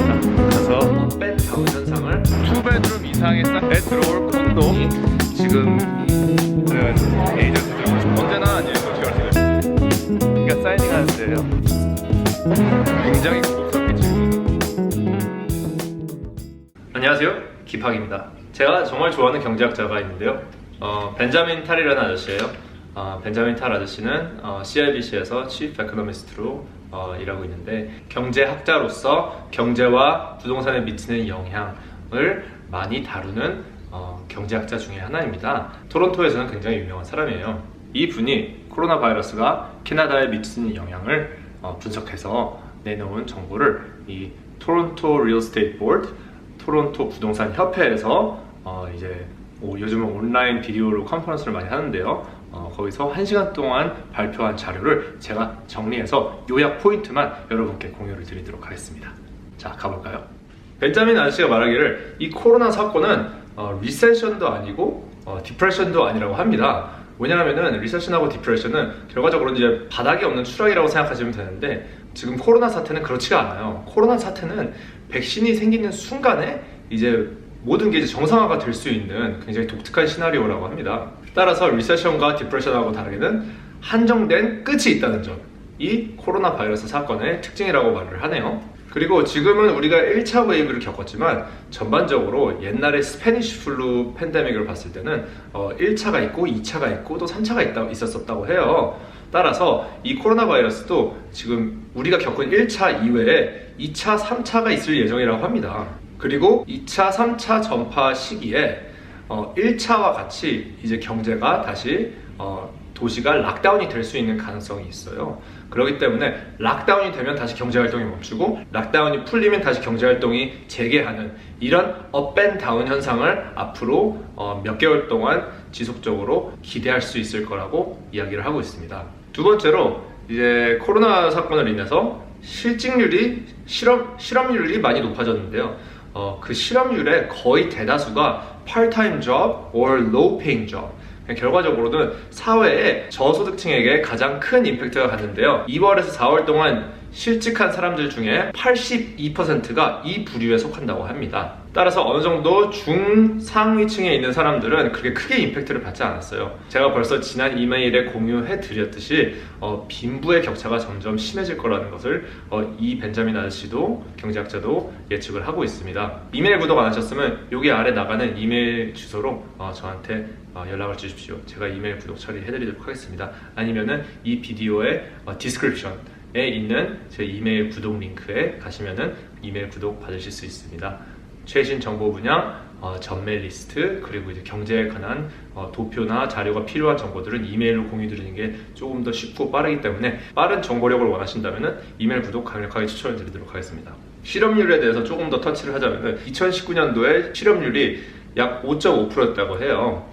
그래서 뺀 다운 현상을 투베드룸 이상의 싹에 들어올 콘돔이 지금 은 에이전트들 언제나 아니에요. 제가 지금 그러니까 사이닝 하는데요. 굉장히 고급스럽게 지금 안녕하세요. 기팍입니다. 제가 정말 좋아하는 경제학자가 있는데요. 어, 벤자민 탈이라는 아저씨예요. 어, 벤자민 탈 아저씨는 어, CIBC에서 Chief Economist로 어, 일하고 있는데 경제학자로서 경제와 부동산에 미치는 영향을 많이 다루는 어, 경제학자 중에 하나입니다. 토론토에서는 굉장히 유명한 사람이에요. 이 분이 코로나 바이러스가 캐나다에 미치는 영향을 어, 분석해서 내놓은 정보를 이 토론토 리얼 스테이트 보드 토론토 부동산 협회에서 어, 이제 뭐 요즘은 온라인 비디오로 컨퍼런스를 많이 하는데요. 어, 거기서 한 시간 동안 발표한 자료를 제가 정리해서 요약 포인트만 여러분께 공유를 드리도록 하겠습니다. 자, 가볼까요? 벤자민 아저씨가 말하기를 이 코로나 사건은 어, 리세션도 아니고 어, 디프레션도 아니라고 합니다. 왜냐하면은 리세션하고 디프레션은 결과적으로 이제 바닥이 없는 추락이라고 생각하시면 되는데 지금 코로나 사태는 그렇지가 않아요. 코로나 사태는 백신이 생기는 순간에 이제 모든 게 이제 정상화가 될 수 있는 굉장히 독특한 시나리오라고 합니다. 따라서 리세션과 디프레션하고 다르게는 한정된 끝이 있다는 점. 이 코로나 바이러스 사건의 특징이라고 말을 하네요. 그리고 지금은 우리가 1차 웨이브를 겪었지만 전반적으로 옛날에 스페니쉬 플루 팬데믹을 봤을 때는 어, 1차가 있고 2차가 있고 또 3차가 있다, 있었었다고 해요. 따라서 이 코로나 바이러스도 지금 우리가 겪은 1차 이외에 2차, 3차가 있을 예정이라고 합니다. 그리고 2차, 3차 전파 시기에 어, 1차와 같이 이제 경제가 다시 어, 도시가 락다운이 될 수 있는 가능성이 있어요. 그렇기 때문에 락다운이 되면 다시 경제 활동이 멈추고 락다운이 풀리면 다시 경제 활동이 재개하는 이런 업앤다운 현상을 앞으로 어, 몇 개월 동안 지속적으로 기대할 수 있을 거라고 이야기를 하고 있습니다. 두 번째로 이제 코로나 사건을 인해서 실직률이 실업 실업률이 많이 높아졌는데요. 어, 그 실업률의 거의 대다수가 part-time job or low-paying job. 결과적으로는 사회의 저소득층에게 가장 큰 임팩트가 갔는데요. 2월에서 4월 동안 실직한 사람들 중에 82%가 이 부류에 속한다고 합니다. 따라서 어느 정도 중상위층에 있는 사람들은 그렇게 크게 임팩트를 받지 않았어요. 제가 벌써 지난 이메일에 공유해 드렸듯이 어, 빈부의 격차가 점점 심해질 거라는 것을 어, 이 벤자민 아저씨도 경제학자도 예측을 하고 있습니다. 이메일 구독 안 하셨으면 여기 아래 나가는 이메일 주소로 어, 저한테 어, 연락을 주십시오. 제가 이메일 구독 처리해드리도록 하겠습니다. 아니면은 이 비디오의 어, 디스크립션 에 있는 제 이메일 구독 링크에 가시면은 이메일 구독 받으실 수 있습니다. 최신 정보 분야, 어, 전매 리스트, 그리고 이제 경제에 관한 어, 도표나 자료가 필요한 정보들은 이메일로 공유드리는 게 조금 더 쉽고 빠르기 때문에 빠른 정보력을 원하신다면 이메일 구독 강력하게 추천을 드리도록 하겠습니다. 실업률에 대해서 조금 더 터치를 하자면 2019년도에 실업률이 약 5.5%였다고 해요.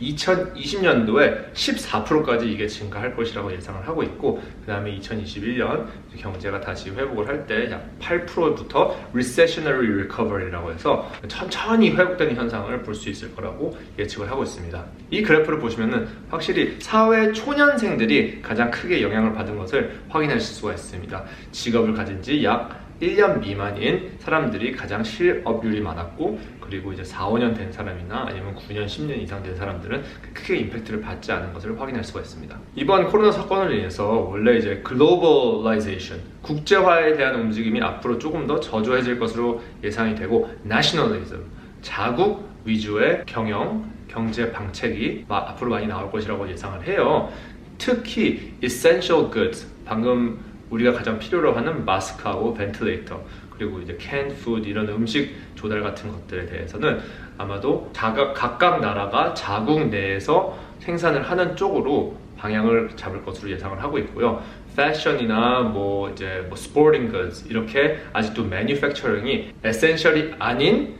2020년도에 14%까지 이게 증가할 것이라고 예상을 하고 있고 그 다음에 2021년 경제가 다시 회복을 할 때 약 8%부터 recessionary recovery라고 해서 천천히 회복되는 현상을 볼 수 있을 거라고 예측을 하고 있습니다. 이 그래프를 보시면은 확실히 사회 초년생들이 가장 크게 영향을 받은 것을 확인하실 수가 있습니다. 직업을 가진 지약 1년 미만인 사람들이 가장 실업률이 많았고 그리고 이제 4, 5년 된 사람이나 아니면 9년, 10년 이상 된 사람들은 크게 임팩트를 받지 않은 것을 확인할 수가 있습니다. 이번 코로나 사건을 인해서 원래 이제 글로벌라이제이션, 국제화에 대한 움직임이 앞으로 조금 더 저조해질 것으로 예상이 되고 나셔널리즘, 자국 위주의 경영, 경제 방책이 마- 앞으로 많이 나올 것이라고 예상을 해요. 특히 essential goods, 방금 우리가 가장 필요로 하는 마스크하고 벤틀레이터 그리고 이제 캔 푸드 이런 음식 조달 같은 것들에 대해서는 아마도 자각, 각각 나라가 자국 내에서 생산을 하는 쪽으로 방향을 잡을 것으로 예상을 하고 있고요. 패션이나 뭐 이제 뭐 스포팅 goods 이렇게 아직도 매뉴팩처링이 에센셜이 아닌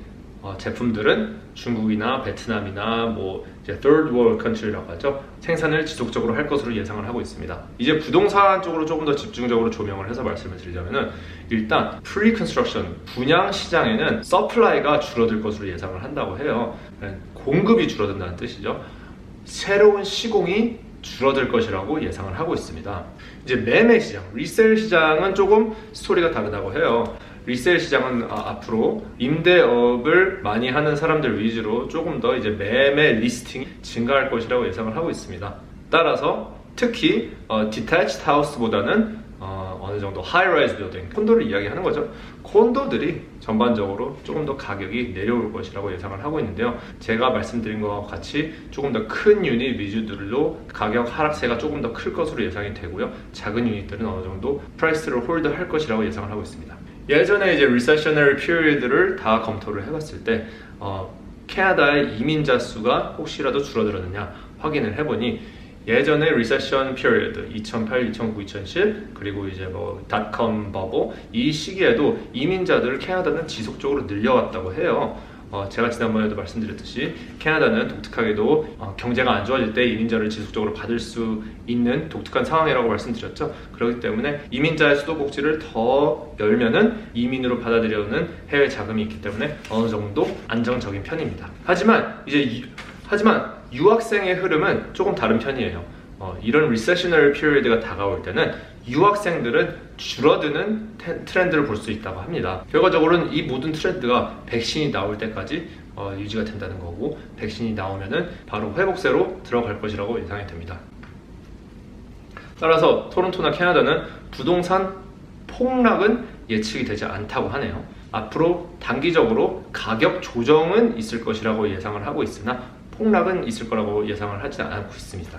어, 제품들은 중국이나 베트남이나 뭐 이제 third world country라고 하죠. 생산을 지속적으로 할 것으로 예상을 하고 있습니다. 이제 부동산 쪽으로 조금 더 집중적으로 조명을 해서 말씀을 드리자면은 일단 pre-construction 분양 시장에는 서플라이가 줄어들 것으로 예상을 한다고 해요. 공급이 줄어든다는 뜻이죠. 새로운 시공이 줄어들 것이라고 예상을 하고 있습니다. 이제 매매 시장, 리셀 시장은 조금 스토리가 다르다고 해요. 리셀 시장은 아, 앞으로 임대업을 많이 하는 사람들 위주로 조금 더 이제 매매 리스팅이 증가할 것이라고 예상을 하고 있습니다. 따라서 특히 어, detached house보다는 어, 어느 정도 high-rise building 콘도를 이야기하는 거죠. 콘도들이 전반적으로 조금 더 가격이 내려올 것이라고 예상을 하고 있는데요. 제가 말씀드린 것과 같이 조금 더 큰 유닛 위주들로 가격 하락세가 조금 더 클 것으로 예상이 되고요. 작은 유닛들은 어느 정도 프라이스를 홀드할 것이라고 예상을 하고 있습니다. 예전에 이제 recessionary period를 다 검토를 해봤을 때 어, 캐나다의 이민자 수가 혹시라도 줄어들었느냐 확인을 해보니 예전에 리세션 피리어드 2008, 2009, 2010 그리고 이제 뭐 닷컴 버블 이 시기에도 이민자들을 캐나다는 지속적으로 늘려왔다고 해요. 어, 제가 지난번에도 말씀드렸듯이 캐나다는 독특하게도 어, 경제가 안 좋아질 때 이민자를 지속적으로 받을 수 있는 독특한 상황이라고 말씀드렸죠. 그렇기 때문에 이민자의 수도꼭지를 더 열면은 이민으로 받아들여오는 해외 자금이 있기 때문에 어느 정도 안정적인 편입니다. 하지만 이제 이- 하지만 유학생의 흐름은 조금 다른 편이에요. 어, 이런 리세셔널 피리어드가 다가올 때는 유학생들은 줄어드는 테- 트렌드를 볼 수 있다고 합니다. 결과적으로는 이 모든 트렌드가 백신이 나올 때까지 어, 유지가 된다는 거고 백신이 나오면은 바로 회복세로 들어갈 것이라고 예상이 됩니다. 따라서 토론토나 캐나다는 부동산 폭락은 예측이 되지 않다고 하네요. 앞으로 단기적으로 가격 조정은 있을 것이라고 예상을 하고 있으나 폭락은 있을 거라고 예상을 하지 않고 있습니다.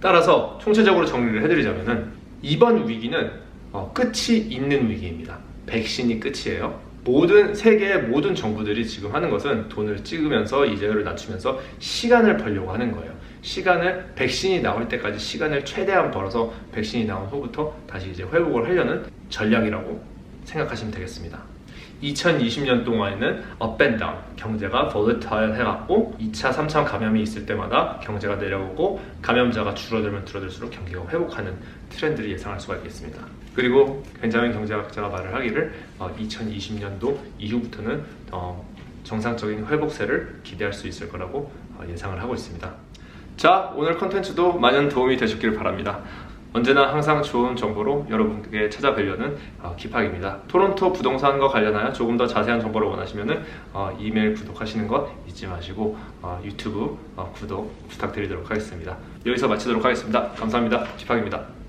따라서 총체적으로 정리를 해드리자면은 이번 위기는 어, 끝이 있는 위기입니다. 백신이 끝이에요. 모든 세계의 모든 정부들이 지금 하는 것은 돈을 찍으면서 이자율을 낮추면서 시간을 벌려고 하는 거예요. 시간을 백신이 나올 때까지 시간을 최대한 벌어서 백신이 나온 후부터 다시 이제 회복을 하려는 전략이라고 생각하시면 되겠습니다. 2020년 동안에는 업앤다운 경제가 volatile 해갖고 2차, 3차 감염이 있을 때마다 경제가 내려오고 감염자가 줄어들면 줄어들수록 경기가 회복하는 트렌드를 예상할 수가 있겠습니다. 그리고 벤자민 경제학자가 말을 하기를 2020년도 이후부터는 어, 정상적인 회복세를 기대할 수 있을 거라고 어, 예상을 하고 있습니다. 자, 오늘 컨텐츠도 많은 도움이 되셨기를 바랍니다. 언제나 항상 좋은 정보로 여러분께 찾아뵈려는 어, 기팍입니다. 토론토 부동산과 관련하여 조금 더 자세한 정보를 원하시면 어, 이메일 구독하시는 것 잊지 마시고 어, 유튜브 어, 구독 부탁드리도록 하겠습니다. 여기서 마치도록 하겠습니다. 감사합니다. 기팍입니다.